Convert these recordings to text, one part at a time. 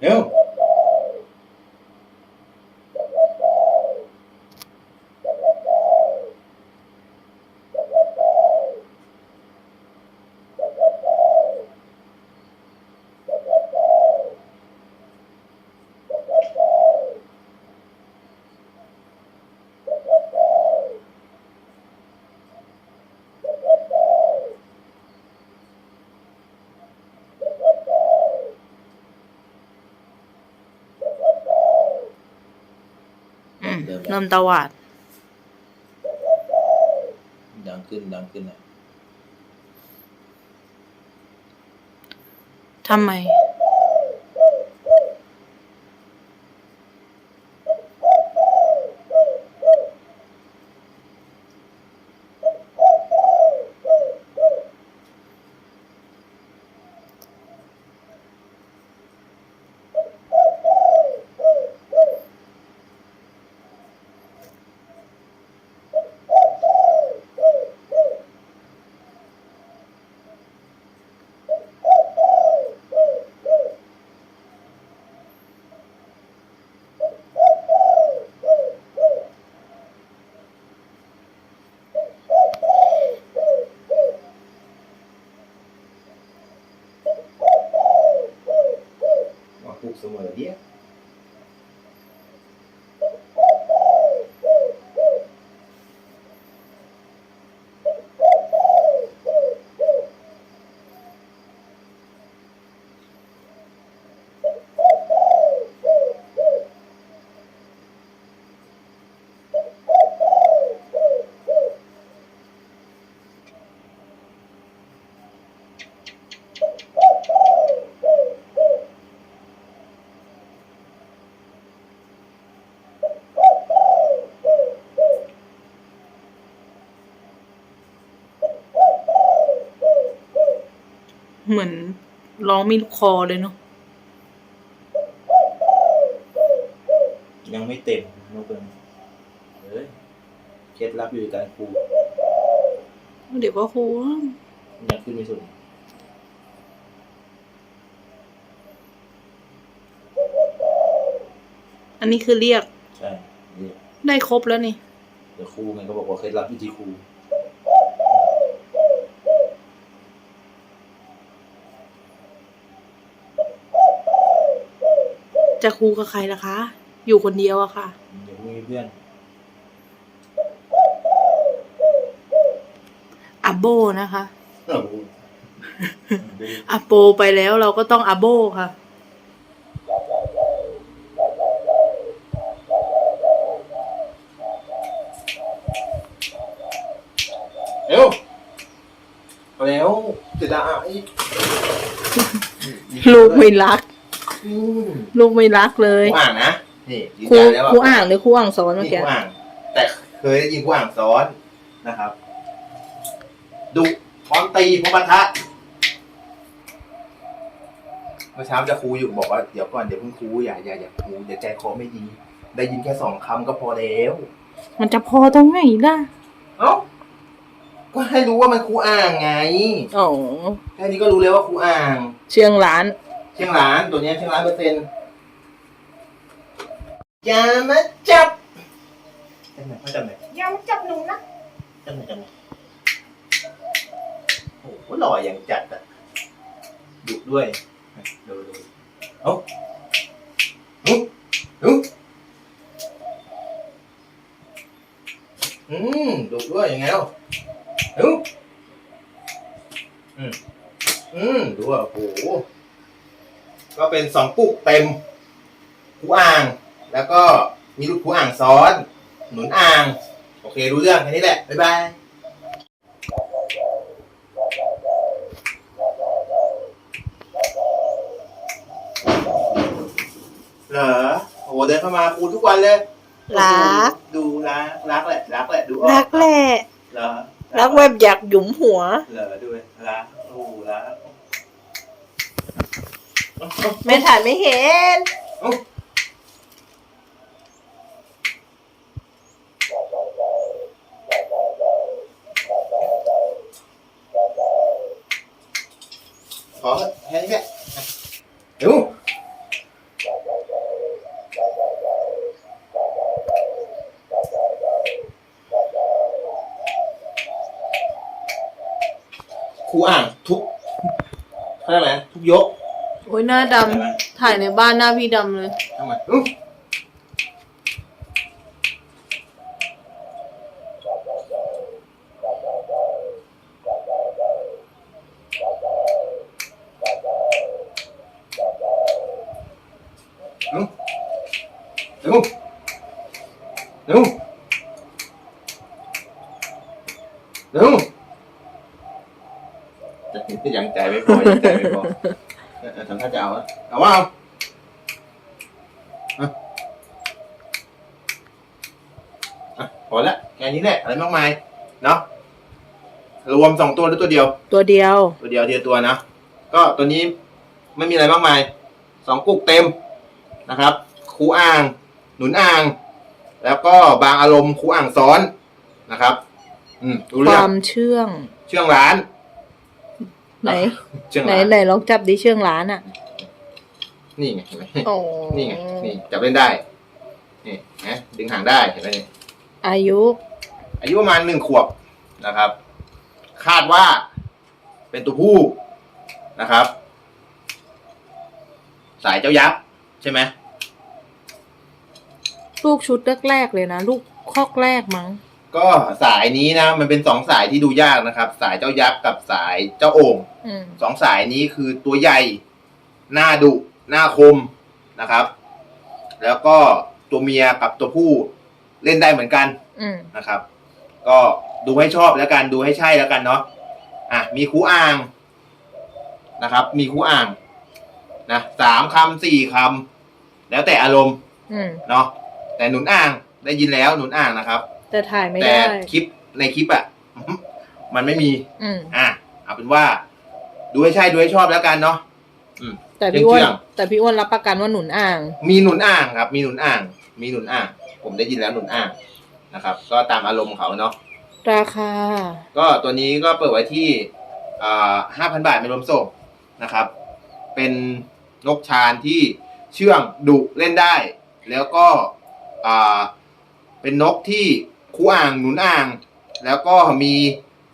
เร็วอืมเริ่มแล้วเริ่มตวาด ดังขึ้นดังขึ้นอะทำไม consumo de เสมอเดียวเหมือนร้องมีลูกคอเลยเนาะยังไม่เต็มน้องเปิ้ลเฮ้ยเคล็ดลับอยู่ในการครูเดี๋ยวก็ครูยังขึ้นไม่สุดอันนี้คือเรียก ใช่นี่ได้ครบแล้วนี่ เดี๋ยวครูไงก็บอกว่าเคล็ดลับอยู่ที่ครู จะครูกับใครล่ะคะ อยู่คนเดียวอะค่ะเดี๋ยวพรุ่งนี้เพื่อนอาโบนะคะโอ้โหอาโปไปแล้วเราก็ต้องอาโบค่ะ เร็วเอาแล้วจะได้ ลูกไม่รักอืม ลูกไม่รักเลยครูอ่างนะนี่ยืนครูยันแล้วว่าครูอ่างหรือครูอ่างสอนเมื่อนี่กี้ครูอ่าง แต่เคยได้ยินครูอ่างสอนนะครับดุพร้อมตีพร้อมปะทะเมื่อเช้าจะครูอยู่บอกว่าเดี๋ยวก่อนเดี๋ยวเพิ่งครูอย่าอย่าอย่าครูเดี๋ยวใจคอไม่ดี ได้ยินแค่สองคำก็พอแล้ว มันจะพอตรงไหนล่ะเอ้าก็ให้รู้ว่ามันครูอ่างไง อ๋อแค่นี้ก็รู้แล้วว่าครูอ่าง เชียงร้าน เชียงหลานตัวเนี้ยเชียงหลานเปอร์เซ็นต์อย่ามาจับจำไหนเขาจำไหนอย่ามาจับหนูนะจำไหนจำไหนโอ้โหหล่ออย่างจัดอะดุด้วยดูดูเอ้าเอ้าเอ้าอืมดุด้วยยังไงเล่าเอ้าอืมอืมดูอะโอ้โห ก็เป็นสองปุกเต็มคูอ่าง แล้วก็มีลูกคูอ่างซ้อน หนุนอ่าง โอเครู้เรื่องแค่นี้แหละ บ๊ายบายเหรอโอ้โหเดินเข้ามาครูทุกวันเลยรัก ดูรักรักแหละรักแหละดูออกรักแหละเหรอรักแบบอยากหยุมหัว เหรอด้วยรัก ไม่ถ่ายไม่เห็น ขอแค่นี้แหละเดี๋ครูอ่างทุกอะไรทุกยก โอ้ยหน้าดำถ่ายในบ้านหน้าพี่ดำเลย ทำไมอื้อเร็วเร็วเร็วเร็วยังใจไม่พอยังใจไม่พอ เออเออทำท่าจะเอาอะเอาว่าเอาอะพอละแค่นี้แหละอะไรมากมายเนาะรวมสองตัวหรือตัวเดียว ตัวเดียว ตัวเดียวเดียวตัวนะ ก็ตัวนี้ไม่มีอะไรมากมายสองกุกเต็มนะครับ คูอ่าง หนุนอ่าง แล้วก็บางอารมณ์คูอ่างซ้อนนะครับ อืมดูคเรื่อวามเชื่อง เชื่องร้าน ไหน เชื่องไหนร้านไหนลองจับดิเชื่องร้านอะ นี่ไงเห็นไหมโอ้นี่ไงนี่จับเล่นได้ นี่นะดึงหางได้เห็นไหมนี่อายุ อายุประมาณหนึ่งขวบนะครับ คาดว่าเป็นตัวผู้นะครับ สายเจ้ายักษ์ใช่ไหมลูกชุดแรกๆเลยนะ ลูกคอกแรกมั้ง ก็สายนี้นะ มันเป็นสองสายที่ดูยากนะครับ สายเจ้ายักษ์กับสายเจ้าโอ่งอืมสองสายนี้คือตัวใหญ่ หน้าดุหน้าคมนะครับ แล้วก็ตัวเมียกับตัวผู้เล่นได้เหมือนกัน อืมนะครับ ก็ดูให้ชอบแล้วกันดูให้ใช่แล้วกันเนาะอะมีคูอ่างนะครับ มีคูอ่างนะสามคำสี่คำแล้วแต่อารมณ์อืมเนาะแต่หนุนอ่างได้ยินแล้วหนุนอ่างนะครับ แต่ถ่ายไม่แต่ได้ คลิปในคลิปอะมันไม่มี อืม อะเอาเป็นว่า ดูให้ใช่ดูให้ชอบแล้วกันเนาะอืมแต่พี่อ้วนเชื่องแต่พี่อ้วนรับประกันว่าหนุนอ่าง มีหนุนอ่างครับ มีหนุนอ่าง มีหนุนอ่าง ผมได้ยินแล้วหนุนอ่างนะครับ ก็ตามอารมณ์ของเขาเนาะ ราคา ก็ตัวนี้ก็เปิดไว้ที่ห้าพันบาทไม่รวมส่งนะครับ เป็นนกชานที่เชื่องดุเล่นได้ แล้วก็อ่าเป็นนกที่ คู่อ่างหนุนอ่าง แล้วก็มี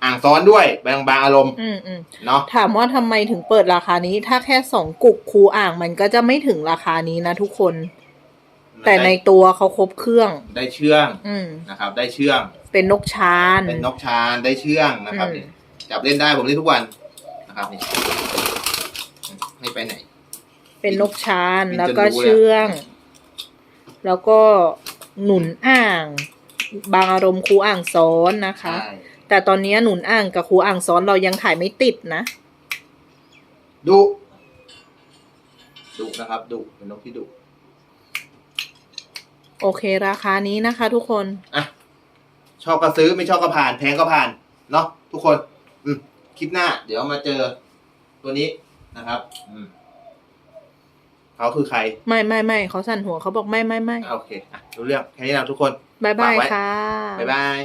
อ่างซ้อนด้วยบางบางอารมณ์อืมอืมเนาะถามว่าทำไมถึงเปิดราคานี้ ถ้าแค่สองกุกคูอ่างมันก็จะไม่ถึงราคานี้นะทุกคน แต่ในตัวเขาครบเครื่อง ได้เชื่องอืมนะครับ ได้เชื่อง เป็นนกชานเป็นนกชานได้เชื่องนะครับอืมนี่จับเล่นได้ผมเล่นทุกวันนะครับนี่ไม่ไปไหน เป็นนกชานบินจนแล้วก็รู้เลยเชื่อง แล้วก็หนุนอ่าง บางอารมณ์คูอ่างซ้อนนะคะ ใช่แต่ตอนนี้หนุนอ่างกับคูอ่างซ้อนเรายังถ่ายไม่ติดนะ ดุดุนะครับดุเป็นนกที่ดุโอเคราคานี้นะคะทุกคน อะชอบก็ซื้อไม่ชอบก็ผ่านแพงก็ผ่านเนาะทุกคน อืมคลิปหน้า เดี๋ยวมาเจอ ตัวนี้นะครับ อืมเขาคือใครไม่ไม่ไม่เขาสั่นหัวเขาบอกไม่ไม่ไม่อะโอเคอะรู้เรื่องแค่นี้นะทุกคน บายบายค่ะ บ๊ายบาย